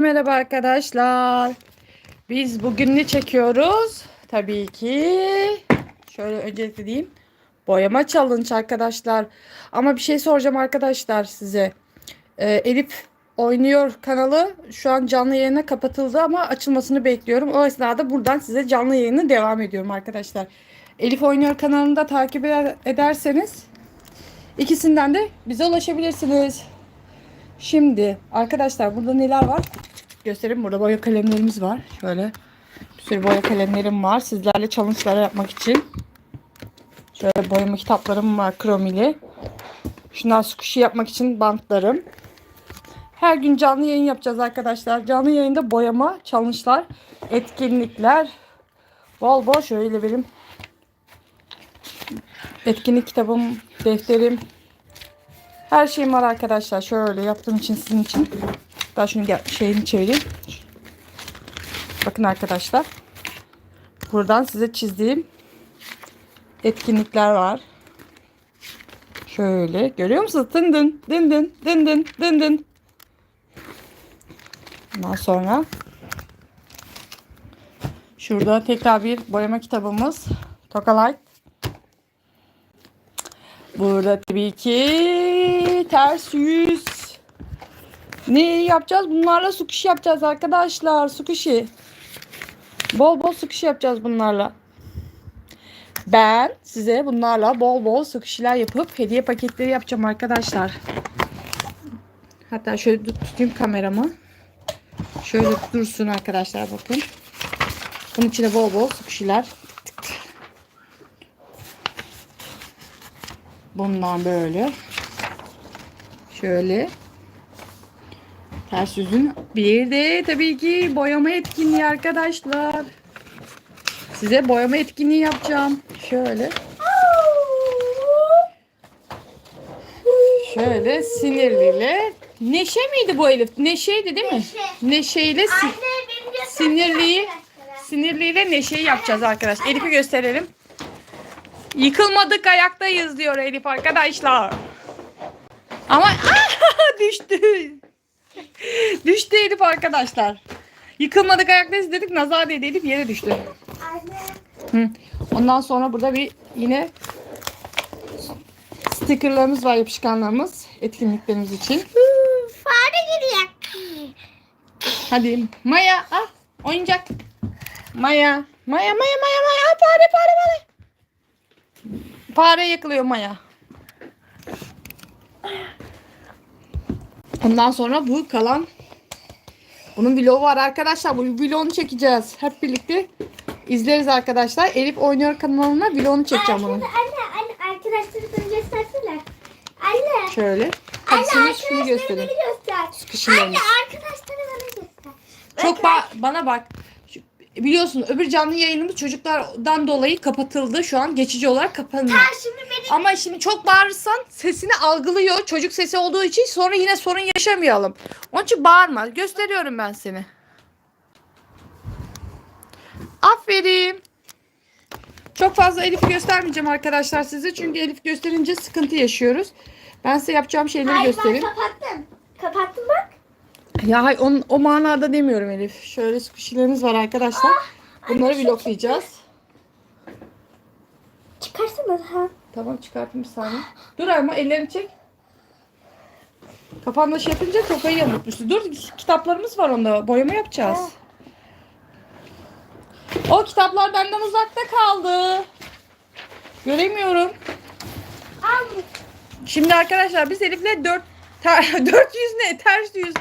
Merhaba arkadaşlar. Biz bugün ne çekiyoruz? Tabii ki şöyle öncelikle diyeyim. Boyama challenge arkadaşlar. Ama bir şey soracağım arkadaşlar size. Ee, Elif oynuyor kanalı şu an canlı yayına kapatıldı ama açılmasını bekliyorum. O esnada buradan size canlı yayını devam ediyorum arkadaşlar. Elif oynuyor kanalını da takip eder- ederseniz ikisinden de bize ulaşabilirsiniz. Şimdi arkadaşlar burada neler var? Göstereyim. Burada boya kalemlerimiz var. Şöyle bir sürü boya kalemlerim var. Sizlerle challenge'lar yapmak için. Şöyle boyama kitaplarım var kromili. Şunlar squishy yapmak için bantlarım. Her gün canlı yayın yapacağız arkadaşlar. Canlı yayında boyama, challenge'lar, etkinlikler. Bol bol şöyle benim etkinlik kitabım, defterim, her şeyim var arkadaşlar. Şöyle yaptığım için sizin için. Daha şunu gel şeyini çevireyim. Bakın arkadaşlar. Buradan size çizdiğim etkinlikler var. Şöyle görüyor musunuz? Dın dın dın dın dın dın dın dın. Ondan sonra şurada tekrar bir boyama kitabımız. Tokalite. Burada tabii ki ters yüz. Ne yapacağız? Bunlarla sukuş yapacağız arkadaşlar. Sukuşi. Bol bol sukuş yapacağız bunlarla. Ben size bunlarla bol bol sukuşiler yapıp hediye paketleri yapacağım arkadaşlar. Hatta şöyle tut- tutayım kameramı. Şöyle dursun arkadaşlar bakın. Bunun içine bol bol sukuşiler. Bundan böyle. Şöyle. Ters yüzün. Bir de tabii ki boyama etkinliği arkadaşlar. Size boyama etkinliği yapacağım. Şöyle. Şöyle sinirliyle. Neşe miydi bu Elif? Neşeydi değil mi? Neşe. Neşeyle si- Anne benim göster- sinirliyi sinirliyle Neşe'yi yapacağız arkadaş. Elif'i gösterelim. Yıkılmadık ayaktayız diyor Elif arkadaşlar. Ama düştü. düştü Elif arkadaşlar. Yıkılmadık ayaktayız dedik nazar değdi Elif yere düştü. Hı. Ondan sonra burada bir yine stickerlarımız var yapışkanlarımız etkinliklerimiz için. Fare geliyor. Hadi Maya al oyuncak. Maya. Maya Maya Maya Maya fare fare fare. Fare yakılıyor Maya. Ondan sonra bu kalan bunun vlogu var arkadaşlar. Bu vlogunu çekeceğiz. Hep birlikte izleriz arkadaşlar. Elif oynuyor kanalına vlogunu çekeceğim bunun. Anne, anne, anne arkadaşları bana göstersene. Anne. Şöyle. Hadi şimdi beni göster. Anne arkadaşları bana göster. Çok ba- bana bak. Biliyorsun öbür canlı yayınımız çocuklardan dolayı kapatıldı. Şu an geçici olarak kapanıyor. Ha şimdi beni Ama şimdi çok bağırırsan sesini algılıyor. Çocuk sesi olduğu için sonra yine sorun yaşamayalım. Onun için bağırma. Gösteriyorum ben seni. Aferin. Çok fazla Elif göstermeyeceğim arkadaşlar size. Çünkü Elif gösterince sıkıntı yaşıyoruz. Ben size yapacağım şeyleri Hayır, göstereyim. ben kapattım. Kapattım bak. Ya hayır, on, o manada demiyorum Elif. Şöyle squishy'lerimiz var arkadaşlar. Bunları anne, vloglayacağız. Çıkarsana ha. Tamam çıkartayım bir saniye. Dur ama ellerini çek. Kafanda şey yapınca kafayı yamultmuştu. Dur kitaplarımız var onda. Boyama yapacağız. O kitaplar benden uzakta kaldı. Göremiyorum. Şimdi arkadaşlar biz Elif'le 4 ter, 400 ne? Ters yüz.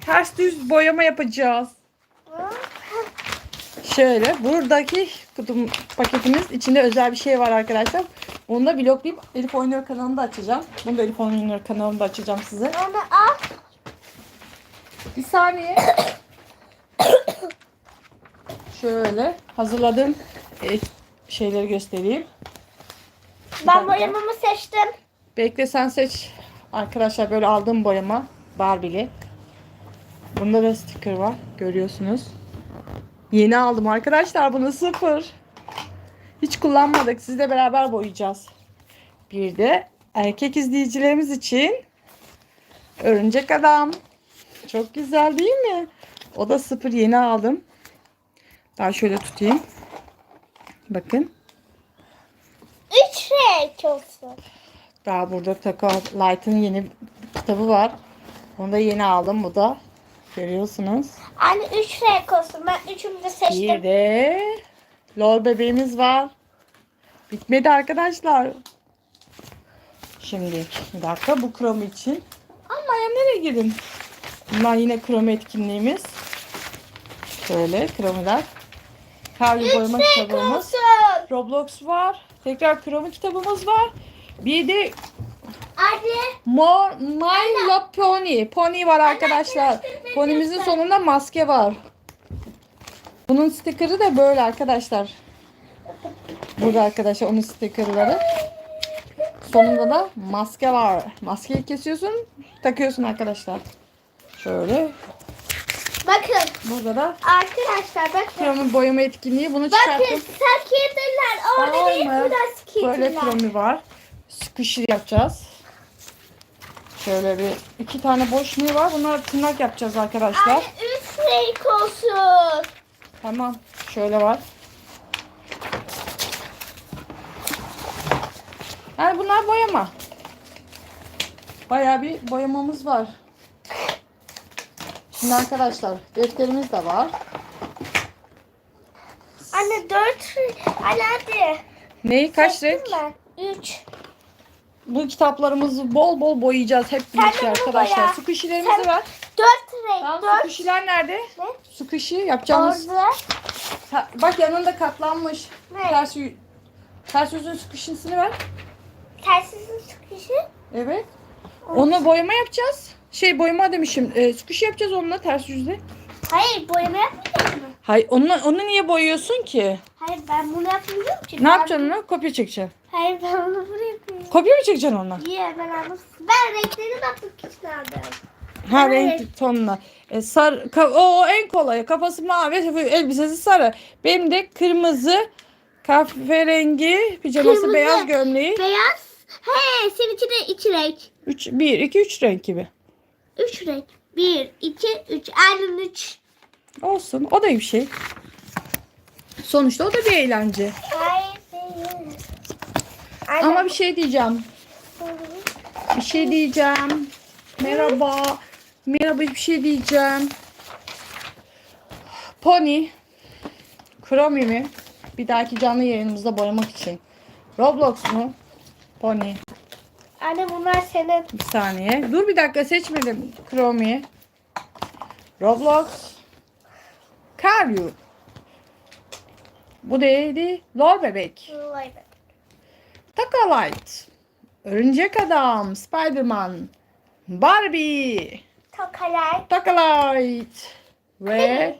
Ters yüz boyama yapacağız. Şöyle buradaki kutum paketimiz içinde özel bir şey var arkadaşlar. Onu da vloglayıp Elif Oynuyor kanalında açacağım. Bunu da Elif Oynuyor kanalında açacağım size. Onu al. Bir saniye. Şöyle hazırladığım e, şeyleri göstereyim. Ben boyamamı seçtim. Bekle sen seç. Arkadaşlar böyle aldığım boyama Barbie'li. Bunda da sticker var. Görüyorsunuz. Yeni aldım arkadaşlar. Bunu sıfır. Hiç kullanmadık. Sizle beraber boyayacağız. Bir de erkek izleyicilerimiz için örümcek adam. Çok güzel değil mi? O da sıfır yeni aldım. Ben şöyle tutayım. Bakın. Üç renk olsun. Daha burada Taco Light'ın yeni kitabı var. Onu da yeni aldım. Bu da görüyorsunuz. Anne üç renk olsun. Ben üçünü de Bir seçtim. de lol bebeğimiz var. Bitmedi arkadaşlar. Şimdi bir dakika bu krom için. Ama ya nereye girdin? Bunlar yine krom etkinliğimiz. Şöyle kromiler. Kavli boyama kitabımız. Roblox var. Tekrar kromi kitabımız var. Bir de Anne. More My Love Pony. Pony var arkadaşlar. Ponimizin sonunda maske var. Bunun sticker'ı da böyle arkadaşlar. Burada arkadaşlar onun sticker'ları. Sonunda da maske var. Maskeyi kesiyorsun, takıyorsun arkadaşlar. Şöyle. Bakın. Burada da Arkadaşlar bakın. kromi boyama etkinliği. Bunu Bakın çıkarttım. skitterler orada değil Tamam mı? burada Böyle skitterler. kromi var. Sıkışır yapacağız. Şöyle bir iki tane boşluğu var. Bunlar tırnak yapacağız arkadaşlar. Anne üç renk olsun. Tamam. Şöyle var. Yani bunlar boyama. Bayağı bir boyamamız var. Şimdi arkadaşlar defterimiz de var. Anne dört. Anne hadi. Neyi kaç renk? Ben. Üç. Bu kitaplarımızı bol bol boyayacağız hep birlikte arkadaşlar. boya. Su kişilerimizi Sen- ver. Dört renk. Tamam, dört. kişiler nerede? Ne? Su kişi yapacağımız. Orada. Ha, Bak yanında katlanmış. Ne? Ters, ters yüzün su kişisini ver. Tersizin sıkışı. Evet. Onu boyama yapacağız. Şey boyama demişim. E, su kişi yapacağız onunla ters yüzle. Hayır boyama yapmayacağız Hayır onu, onu niye boyuyorsun ki? Hayır ben bunu yapmayacağım ki. Ne Ben- yapacaksın onu? Kopya çekeceksin. Hayır ben onu buraya yapıyorum. Kopya mı çekeceksin onunla? Niye ben aldım. Ben renklerini bakmak için aldım. Ha Evet. renk tonuna. E, sar, ka- o, o en kolayı. Kafası mavi, elbisesi sarı. Benim de kırmızı, kahverengi, pijaması Kırmızı. beyaz gömleği. Beyaz. He seninki de iki renk. 3 1 2 3 renk gibi. Üç renk. Bir, iki, üç. Aynen üç. Olsun. O da bir şey. Sonuçta o da bir eğlence. Ama bir şey diyeceğim. Bir şey diyeceğim. Merhaba. Merhaba bir şey diyeceğim. Pony. Chromie mi? Bir dahaki canlı yayınımızda boyamak için. Roblox mu? Pony. Anne bunlar senin. Bir saniye. Dur bir dakika seçmedim. Chromie. Roblox. Karyu. Bu neydi? Lol bebek. Vay be. Takalite. Örümcek adam. Spiderman. Barbie. Tokalar. Takalite. Ve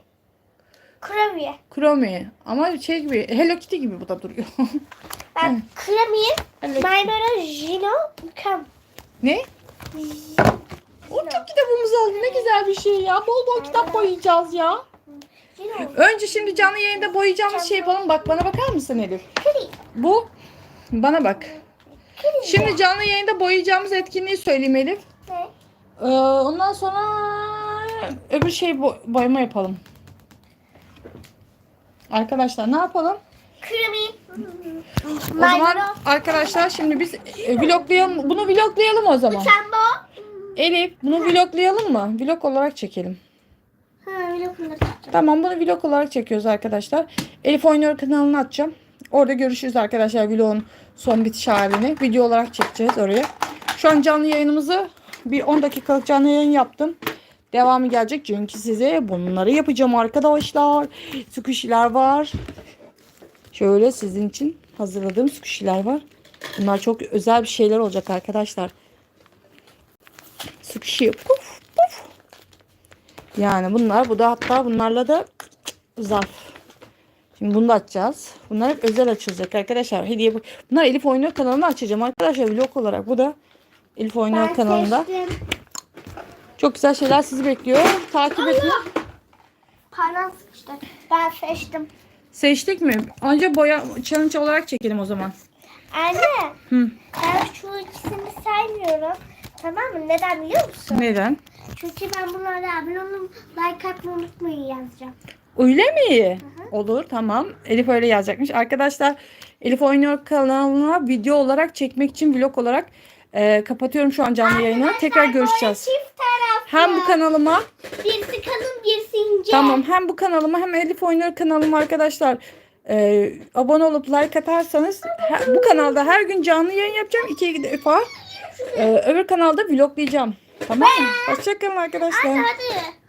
Kravye. Chromie. Ama şey gibi Hello Kitty gibi bu da duruyor. Ben Hello Kitty. Maynora Jino Kam. ne? O çok kitabımız oldu. Ne güzel bir şey ya. Bol bol kitap boyayacağız ya. Önce şimdi canlı yayında boyayacağımız şey yapalım. Bak bana bakar mısın Elif? Bu bana bak. Şimdi canlı yayında boyayacağımız etkinliği söyleyeyim Elif. Ee, ondan sonra öbür şey bo- boyama yapalım. Arkadaşlar ne yapalım? Kravye. O zaman arkadaşlar şimdi biz e, vloglayalım. Bunu vloglayalım o zaman. Elif bunu vloglayalım mı? Vlog olarak çekelim. Tamam bunu vlog olarak çekiyoruz arkadaşlar. Elif Oynuyor kanalını açacağım. Orada görüşürüz arkadaşlar vlogun son bitiş halini. Video olarak çekeceğiz oraya. Şu an canlı yayınımızı bir 10 dakikalık canlı yayın yaptım. Devamı gelecek çünkü size bunları yapacağım arkadaşlar. Squishy'ler var. Şöyle sizin için hazırladığım squishy'ler var. Bunlar çok özel bir şeyler olacak arkadaşlar. Puf puf. Yani bunlar bu da hatta bunlarla da zarf. Şimdi bunu da açacağız. Bunlar hep özel açılacak arkadaşlar. Hediye bu- Bunlar Elif Oynuyor kanalını açacağım arkadaşlar vlog olarak. Bu da Elif Oynuyor Ben kanalında. seçtim. Çok güzel şeyler sizi bekliyor. Takip edin. Parmağım sıkıştı. Ben seçtim. Seçtik mi? Önce boya challenge olarak çekelim o zaman. Anne. Hı. Ben şu ikisini saymıyorum. Tamam mı? Neden biliyor musun? Neden? Çünkü ben bunlara abone olup like atmayı unutmayın yazacağım. Öyle mi? Olur tamam. Elif öyle yazacakmış. Arkadaşlar Elif Oynuyor kanalına video olarak çekmek için vlog olarak e, kapatıyorum şu an canlı yayını. Tekrar görüşeceğiz. Çift taraflı. Hem bu kanalıma Birisi kalın birisi ince. tamam hem bu kanalıma hem Elif Oynuyor kanalıma arkadaşlar e, abone olup like atarsanız he- bu kanalda her gün canlı yayın yapacağım. iki defa. E, öbür kanalda vloglayacağım. Tamam mı? Hoşçakalın arkadaşlar. Hadi.